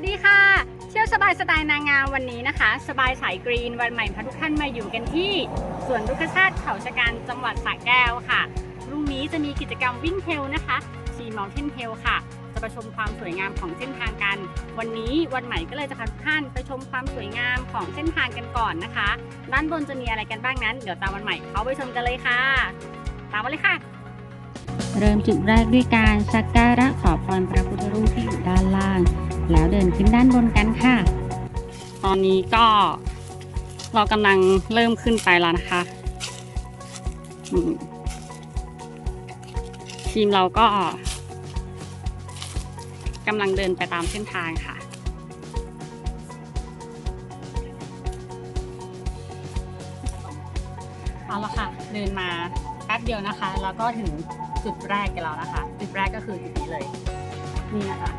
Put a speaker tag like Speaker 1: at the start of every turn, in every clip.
Speaker 1: วัสดีค่ะ เที่ยวสบายสไตล์นางงามวันนี้นะคะ สบายสายกรีนวันใหม่พาทุกท่านมาอยู่กันที่สวนรุกชาติเขาชะกันจังหวัดสระแก้วค่ะพรุ่งนี้จะมีกิจกรรมวิ่งเทลนะคะชีมอลเทนเทลค่ะ จะไปชมความสวยงามของเส้นทางกัน วันนี้วันใหม่ก็เลยจะพาทุกท่านไปชมความสวยงามของเส้นทางกันก่อนนะคะ ด้านบนจะมีอะไรกันบ้างนั้น เดี๋ยวตามวันใหม่เขาไปชมกันเลยค่ะ ตามมาเลยค่ะ
Speaker 2: เริ่มจุดแรกด้วยการสักการะขอพรพระพุทธรูปที่อยู่ด้านล่าง แล้วเดินขึ้นด้านบนกันค่ะ
Speaker 1: ตอนนี้ก็เรากำลังเริ่มขึ้นไปแล้วนะคะทีมเราก็กำลังเดินไปตามเส้นทางค่ะเอาละค่ะ เดินมาแป๊บเดียวนะคะ แล้วก็ถึงจุดแรกกันแล้วนะคะ จุดแรกก็คือจุดนี้เลย นี่นะคะ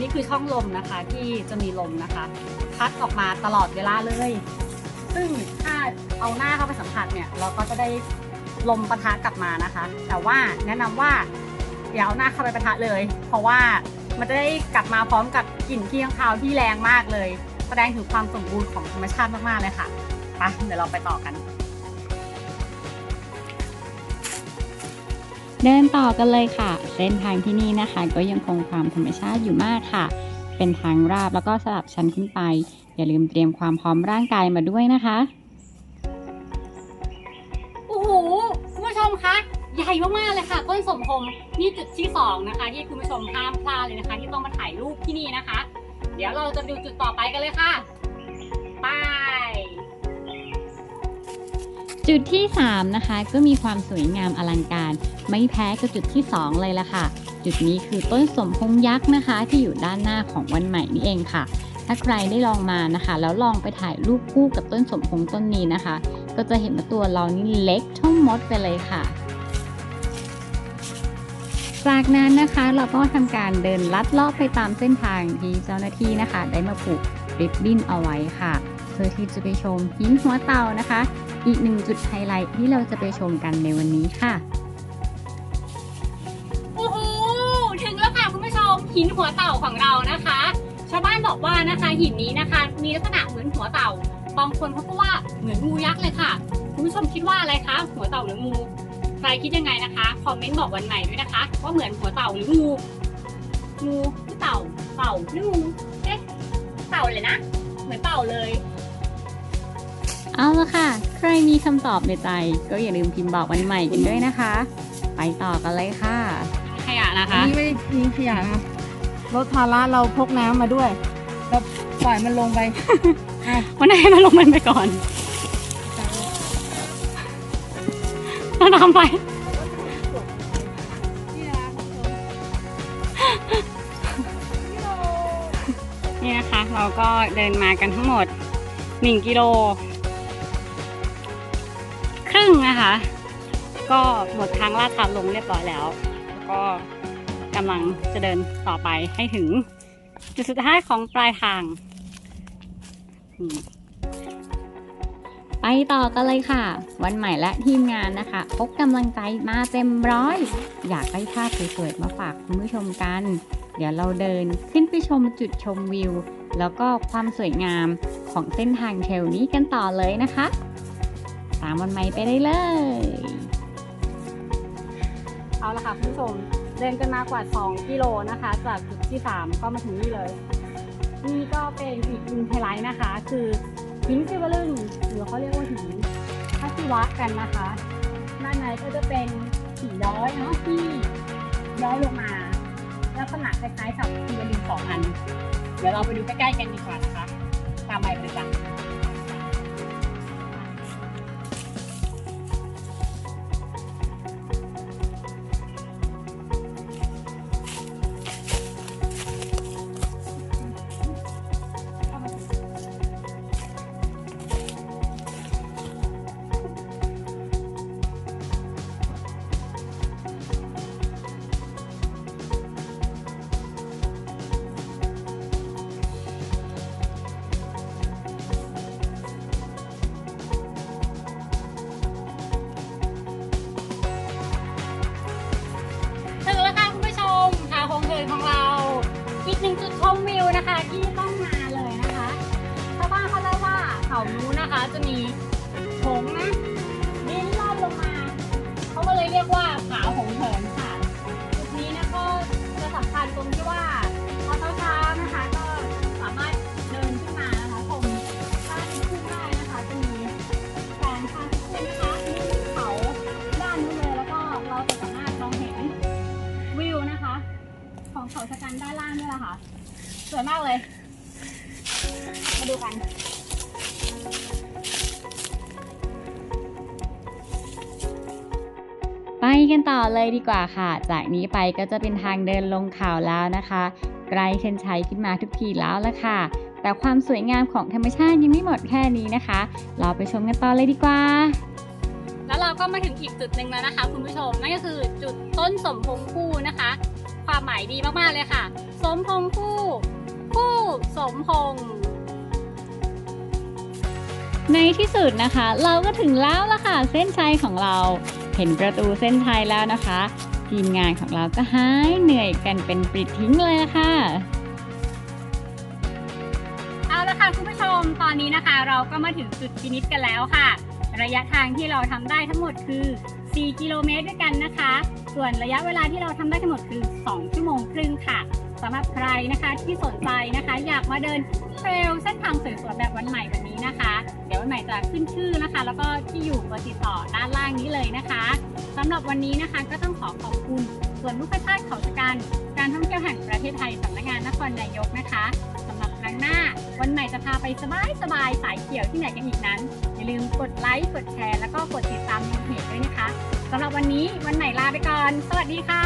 Speaker 1: นี่คือช่องลมนะคะที่จะมีลมนะคะ พัดออกมาตลอดเวลาเลย ซึ่งถ้าเอาหน้าเข้าไปสัมผัสเนี่ย เราก็จะได้ลมปะทะกลับมานะคะ แต่ว่าแนะนำว่าอย่าเอาหน้าเข้าไปปะทะเลย เพราะว่ามันจะได้กลับมาพร้อมกับกลิ่นเที่ข้างคาวที่แรงมากเลย แสดงถึงความสมบูรณ์ของธรรมชาติมากๆเลยค่ะไปเดี๋ยวเราไปต่อกัน
Speaker 2: เดินต่อกันเลยค่ะ เส้นทางที่นี่นะคะ ก็ยังคงความธรรมชาติอยู่มากค่ะ เป็นทางราบแล้วก็สลับชั้นขึ้นไป อย่าลืมเตรียมความพร้อมร่างกายมาด้วยนะคะ
Speaker 1: โอ้โหคุณผู้ชมคะใหญ่มากๆเลยค่ะ ต้นสมพงษ์นี่จุดที่สองนะคะ ที่คุณผู้ชมห้ามพลาดเลยนะคะ ที่ต้องมาถ่ายรูปที่นี่นะคะ เดี๋ยวเราจะดูจุดต่อไปกันเลยค่ะไป
Speaker 2: จุดที่ 3 นะคะ ก็มีความสวยงามอลังการ ไม่แพ้กับจุดที่ 2 เลยละค่ะ จุดนี้คือต้นสมพงยักษ์นะคะ ที่อยู่ด้านหน้าของวันใหม่นี่เองค่ะ ถ้าใครได้ลองมานะคะ แล้วลองไปถ่ายรูปคู่กับต้นสมพงต้นนี้นะคะ ก็จะเห็นว่าตัวเรานี่เล็กเท่ามดไปเลยค่ะ จากนั้นนะคะเราก็ทำการเดินลัดลาะไปตามเส้นทางที่เจ้าหน้าที่นะคะ ได้มาผูกริบบิ้นเอาไว้ค่ะเพื่อที่จะไปชมหินหัวเต่านะคะ อีกหนึ่งจุดไฮไลท์ที่เราจะไปชมกันในวันนี้ค่ะ
Speaker 1: โอ้โห ถึงแล้วค่ะคุณผู้ชมหินหัวเต่าของเรานะคะ ชาวบ้านบอกว่านะคะหินนี้นะคะ มีลักษณะเหมือนหัวเต่า บางคนเขาก็ว่าเหมือนงูยักษ์เลยค่ะ คุณผู้ชมคิดว่าอะไรคะ หัวเต่าหรืองู ใครคิดยังไงนะคะ คอมเมนต์บอกวันใหม่ด้วยนะคะ ว่าเหมือนหัวเต่าหรืองู งูหรือเต่า เต่าหรืองู เอ๊ะ เต่าเลยนะ เหมือนเต่าเลย
Speaker 2: เอาละค่ะ ใครมีคำตอบในใจ ก็อย่าลืมพิมพ์บอกวันใหม่กันด้วยนะคะ ไปต่อกันเลยค่ะ
Speaker 1: ขยะนะ
Speaker 3: อัน
Speaker 1: คะ
Speaker 3: นี้ไม่ได้ทิ้งขยะนะรถภาระเราพกน้ำมาด้วยแล้วปล่อยมันลงไป
Speaker 1: วันไหนมาลงมันไปก่อนเราทำไป
Speaker 3: นี่นะ
Speaker 1: นี่นะคะ เราก็เดินมากันทั้งหมด 1 กิโลค รึ่งนะคะ ก็หมดทางลาดชันลงเรียบร้อยแล้ว ก็กำลังจะเดินต่อไปให้ถึง จุดสุดท้ายของปลายทาง
Speaker 2: ไปต่อกันเลยค่ะ วันใหม่และทีมงานนะคะ พกกำลังใจมาเต็มร้อย อยากได้ภาพสวยๆมาฝากคุณผู้ชมกัน เดี๋ยวเราเดินขึ้นไปชมจุดชมวิว แล้วก็ความสวยงามของเส้นทางเทรลนี้กันต่อเลยนะคะ ตามวันใหม่ไปได้เลย
Speaker 1: เอาละค่ะคุณผู้ชมเดินกันมากว่า 2 กิโลนะคะ จากจุดที่ 3 ก็มาถึงนี่เลย นี่ก็เป็นอีกหนึ่งไฮไลท์นะคะ คือหินซิวลึงหรือเขาเรียกว่าหินพัชิวะกันนะคะด้านในก็จะเป็นหินย้อยเนาะที่ย้อยลงมาลักษณะคล้ายๆกับซิวลึงสองอัน เดี๋ยวเราไปดูใกล้ๆกันดีกว่านะคะ ตามไปเลยจ้ะ นู้นนะคะ จะมีหง ไป
Speaker 2: กันต่อเลยดีกว่าค่ะ จากนี้ไปก็จะเป็นทางเดินลงเขาแล้วนะคะใกล้เส้นชัยขึ้นมาทุกทีแล้วละค่ะ แต่ความสวยงามของธรรมชาติยังไม่หมดแค่นี้นะคะ เราไปชมกันต่อเลยดีกว่า
Speaker 1: แล้วเราก็มาถึงอีกจุดหนึ่งแล้วนะคะ คุณผู้ชมนั่นก็คือจุดต้นสมพงษ์คู่นะคะ ความหมายดีมากๆเลยค่ะ สมพงษ์คู่คู่สมพงษ์
Speaker 2: ในที่สุดนะคะ เราก็ถึงแล้วละค่ะ เส้นชัยของเรา เห็นประตูเส้นชัยแล้วนะคะ ทีมงานของเราก็หายเหนื่อยกันเป็นปลิดทิ้งเลยละค่ะ
Speaker 1: เอาละค่ะคุณผู้ชมตอนนี้นะคะ เราก็มาถึงจุดฟินิชกันแล้วค่ะ ระยะทางที่เราทำได้ทั้งหมดคือ 4 กิโลเมตรด้วยกันนะคะ ส่วนระยะเวลาที่เราทำได้ทั้งหมดคือ 2 ชั่วโมงครึ่งค่ะสำหรับใครนะคะที่สนใจนะคะ อยากมาเดิน ทรลเส้นทางสวยๆแบบวันใหม่แบบนี้นะคะ เดี๋ยววันใหม่จะขึ้นชื่อนะคะ แล้วก็ที่อยู่เบอร์ติดต่อด้านล่างนี้เลยนะคะสำหรับวันนี้นะคะก็ต้องขอขอบคุณส่วนลูกพระธาตุเขาชะกันการท่องเที่ยวแห่งประเทศไทยสำนักงานนครนายกนะคะสำหรับครั้งหน้า วันใหม่จะพาไปสบายสบายๆสายเขียวที่ไหนกันอีกนั้น อย่าลืมกดไลค์กดแชร์แล้วก็กดติดตามเพจด้วยนะคะสำหรับวันนี้วันใหม่ลาไปก่อน สวัสดีค่ะ